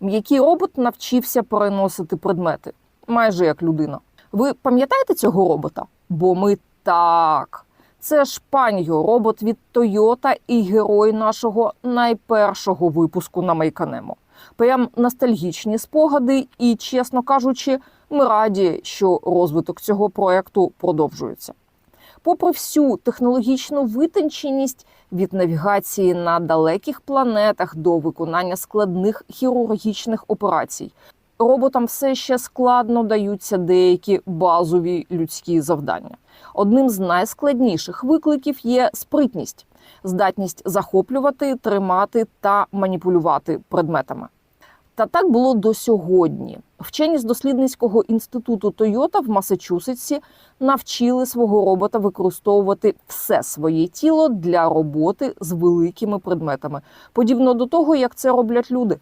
М'який робот навчився переносити предмети, майже як людина. Ви пам'ятаєте цього робота? Бо ми так. Це ж паньо, робот від Toyota і герой нашого найпершого випуску на Майканемо. Прям ностальгічні спогади, і, чесно кажучи, ми раді, що розвиток цього проекту продовжується. Попри всю технологічну витонченість від навігації на далеких планетах до виконання складних хірургічних операцій, роботам все ще складно даються деякі базові людські завдання. Одним з найскладніших викликів є спритність, здатність захоплювати, тримати та маніпулювати предметами. Та так було до сьогодні. Вчені з дослідницького інституту Тойота в Масачусетсі навчили свого робота використовувати все своє тіло для роботи з великими предметами, подібно до того, як це роблять люди.